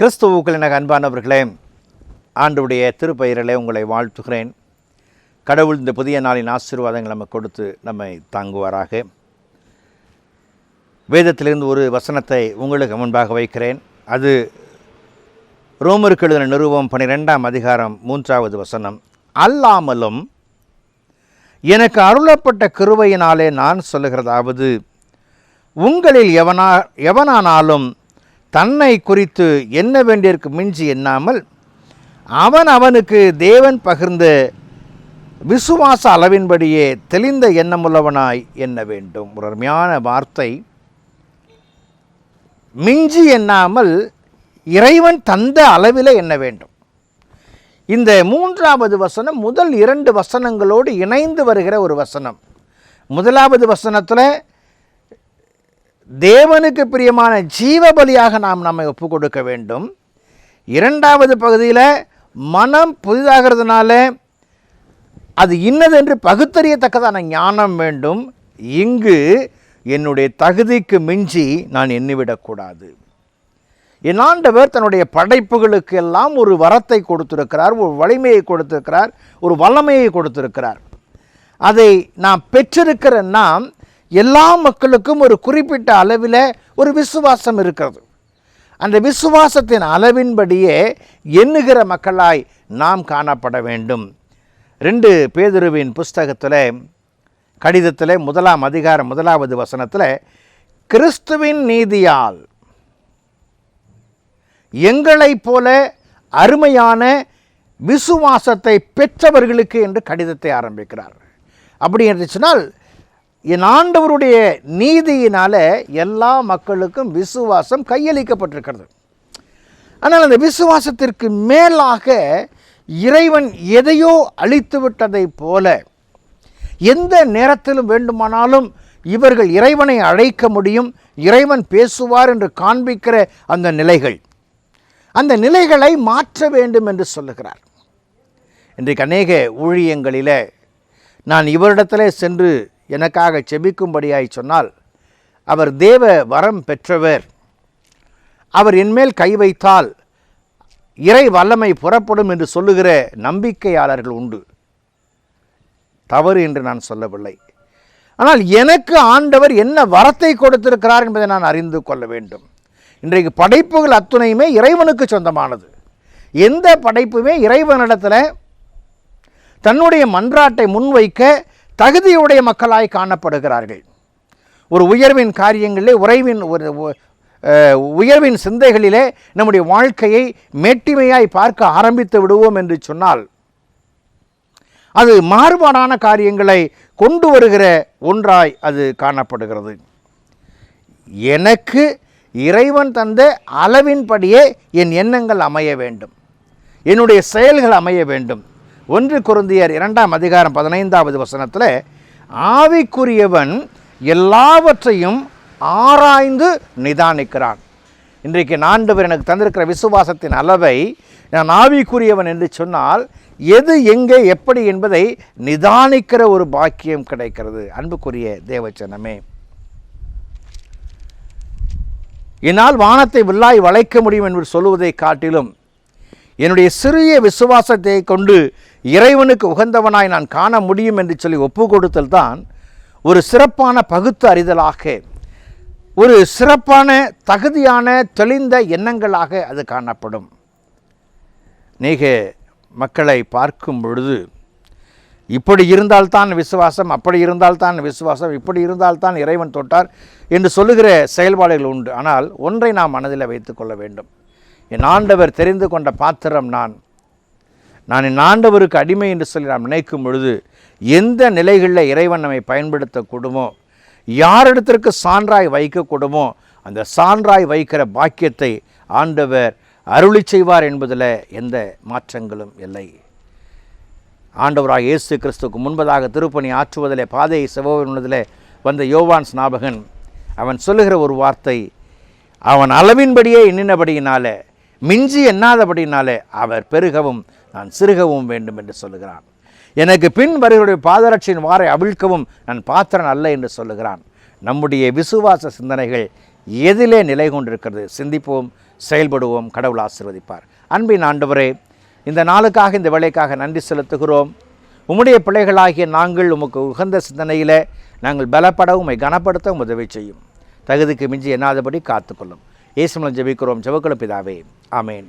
கிறிஸ்துவுக்கள் எனக்கு அன்பானவர்களே ஆண்டுடைய திருப்பெயரிலே உங்களை வாழ்த்துகிறேன். கடவுள் இந்த புதிய நாளின் ஆசீர்வாதங்கள் நம்ம கொடுத்து நம்மை தாங்குவாராக. வேதத்திலிருந்து ஒரு வசனத்தை உங்களுக்கு முன்பாக வைக்கிறேன். அது ரோமருக்கு எழுதின நிறுவம் பன்னிரெண்டாம் அதிகாரம் மூன்றாவது வசனம். அல்லாமலும் எனக்கு அருளப்பட்ட கிருவையினாலே நான் சொல்லுகிறதாவது உங்களில் எவனா எவனானாலும் தன்னை குறித்து என்ன வேண்டியிருக்கு மிஞ்சி எண்ணாமல் அவன் அவனுக்கு தேவன் பகிர்ந்த விசுவாச அளவின்படியே தெளிந்த எண்ணமுள்ளவனாய் எண்ண வேண்டும்? ஒரு அருமையான வார்த்தை. மிஞ்சி எண்ணாமல் இறைவன் தந்த அளவில் எண்ண வேண்டும்? இந்த மூன்றாவது வசனம் முதல் இரண்டு வசனங்களோடு இணைந்து வருகிற ஒரு வசனம். முதலாவது வசனத்தில் தேவனுக்கு பிரியமான ஜீவ பலியாக நாம் நம்மை ஒப்பு கொடுக்க வேண்டும். இரண்டாவது பகுதியில் மனம் புதிதாகிறதுனால அது இன்னதென்று பகுத்தறியத்தக்கதான ஞானம் வேண்டும். இங்கு என்னுடைய தகுதிக்கு மிஞ்சி நான் எண்ணிவிடக்கூடாது. என் ஆண்டவர் தன்னுடைய படைப்புகளுக்கு எல்லாம் ஒரு வரத்தை கொடுத்திருக்கிறார் ஒரு வலிமையை கொடுத்திருக்கிறார் ஒரு வல்லமையை கொடுத்திருக்கிறார். அதை நாம் பெற்றிருக்கிற நாம் எல்லா மக்களுக்கும் ஒரு குறிப்பிட்ட அளவில் ஒரு விசுவாசம் இருக்கிறது. அந்த விசுவாசத்தின் அளவின்படியே எண்ணுகிற மக்களாய் நாம் காணப்பட வேண்டும். ரெண்டு பேதுருவின் புஸ்தகத்தில் கடிதத்தில் முதலாம் அதிகாரம் முதலாவது வசனத்தில் கிறிஸ்துவின் நீதியால் எங்களைப் போல அருமையான விசுவாசத்தை பெற்றவர்களுக்கு என்று கடிதத்தை ஆரம்பிக்கிறார். அப்படி இருந்துச்சுனால் என் ஆண்டவருடைய நீதியினால எல்லா மக்களுக்கும் விசுவாசம் கையளிக்கப்பட்டிருக்கிறது. ஆனால் அந்த விசுவாசத்திற்கு மேலாக இறைவன் எதையோ அழித்து விட்டதைப் போல எந்த நேரத்திலும் வேண்டுமானாலும் இவர்கள் இறைவனை அழைக்க முடியும் இறைவன் பேசுவார் என்று காண்பிக்கிற அந்த நிலைகள். அந்த நிலைகளை மாற்ற வேண்டும் என்று சொல்லுகிறார். இன்றைக்கு அநேக ஊழியங்களில் நான் இவரிடத்தில் சென்று எனக்காக செபிக்கும்படியாய் சொன்னால் அவர் தேவ வரம் பெற்றவர். அவர் என்மேல் கை வைத்தால் இறை வல்லமை புறப்படும் என்று சொல்லுகிற நம்பிக்கையாளர்கள் உண்டு. தவறு என்று நான் சொல்லவில்லை. ஆனால் எனக்கு ஆண்டவர் என்ன வரத்தை கொடுத்திருக்கிறார் என்பதை நான் அறிந்து கொள்ள வேண்டும். இன்றைக்கு படைப்புகள் அத்துணையுமே இறைவனுக்கு சொந்தமானது. எந்த படைப்புமே இறைவனிடத்தில் தன்னுடைய மன்றாட்டை முன்வைக்க தகுதியுடைய மக்களாய் காணப்படுகிறார்கள். ஒரு உயர்வின் காரியங்களிலே உறைவின் ஒரு உயர்வின் சிந்தைகளிலே நம்முடைய வாழ்க்கையை மேட்டிமையாய் பார்க்க ஆரம்பித்து விடுவோம் என்று சொன்னால் அது மாறுபாடான காரியங்களை கொண்டு வருகிற ஒன்றாய் அது காணப்படுகிறது. எனக்கு இறைவன் தந்த அளவின்படியே என் எண்ணங்கள் அமைய வேண்டும். என்னுடைய செயல்கள் அமைய வேண்டும். ஒன்று குருந்தியர் இரண்டாம் அதிகாரம் பதினைந்தாவது வசனத்தில் ஆவிக்குரியவன் எல்லாவற்றையும் ஆராய்ந்து நிதானிக்கிறான். இன்றைக்கு ஆண்டவர் எனக்கு தந்திருக்கிற விசுவாசத்தின் அளவை நான் ஆவிக்குரியவன் என்று சொன்னால் எது எங்கே எப்படி என்பதை நிதானிக்கிற ஒரு பாக்கியம் கிடைக்கிறது. அன்புக்குரிய தேவச்சனமே. என்னால் வானத்தை வில்லாய் வளைக்க முடியும் என்று சொல்லுவதை காட்டிலும் என்னுடைய சிறிய விசுவாசத்தை கொண்டு இறைவனுக்கு உகந்தவனாய் நான் காண முடியும் என்று சொல்லி ஒப்பு கொடுத்தல் தான் ஒரு சிறப்பான பகுத்து அறிதலாக ஒரு சிறப்பான தகுதியான தெளிந்த எண்ணங்களாக அது காணப்படும். நீக மக்களை பார்க்கும் பொழுது இப்படி இருந்தால்தான் விசுவாசம் அப்படி இருந்தால்தான் விசுவாசம் இப்படி இருந்தால்தான் இறைவன் தொட்டார் என்று சொல்லுகிற செயல்பாடுகள் உண்டு. ஆனால் ஒன்றை நாம் மனதில் வைத்துக்கொள்ள வேண்டும். என் ஆண்டவர் தெரிந்து கொண்ட பாத்திரம் நான். நான் என் ஆண்டவருக்கு அடிமை என்று சொல்லி நாம் நினைக்கும் பொழுது எந்த நிலைகளில் இறைவன் நம்மை பயன்படுத்தக்கூடுமோ யாரிடத்திற்கு சான்றாய் வைக்கக்கூடுமோ அந்த சான்றாய் வைக்கிற பாக்கியத்தை ஆண்டவர் அருளி செய்வார் என்பதில் எந்த மாற்றங்களும் இல்லை. ஆண்டவராக இயேசு கிறிஸ்துக்கு முன்பதாக திருப்பணி ஆற்றுவதிலே பாதையை செவ்வதிலே வந்த யோவான் ஸ்நாபகன் அவன் சொல்லுகிற ஒரு வார்த்தை அவன் அளவின்படியே எண்ணினபடியினால மிஞ்சி எண்ணாதபடினாலே அவர் பெருகவும் நான் சிறுகவும் வேண்டும் என்று சொல்லுகிறான். எனக்கு பின் வருகளுடைய பாதரட்சியின் வாரை அவிழ்க்கவும் நான் பாத்திரன் அல்ல என்று சொல்லுகிறான். நம்முடைய விசுவாச சிந்தனைகள் எதிலே நிலை கொண்டிருக்கிறது. சிந்திப்போம் செயல்படுவோம் கடவுள் ஆசீர்வதிப்பார். அன்பின் ஆண்டவரே இந்த நாளுக்காக இந்த வேலைக்காக நன்றி செலுத்துகிறோம். உம்முடைய பிள்ளைகளாகிய நாங்கள் உமக்கு உகந்த சிந்தனையில் நாங்கள் பலப்பட உமை கனப்படுத்த உதவி செய்யும். தகுதிக்கு மிஞ்சி எண்ணாதபடி காத்துக்கொள்ளும். இயேசுமலம் ஜெபிக்கிறோம். ஜெபக்குல பிதாவே. ஆமேன்.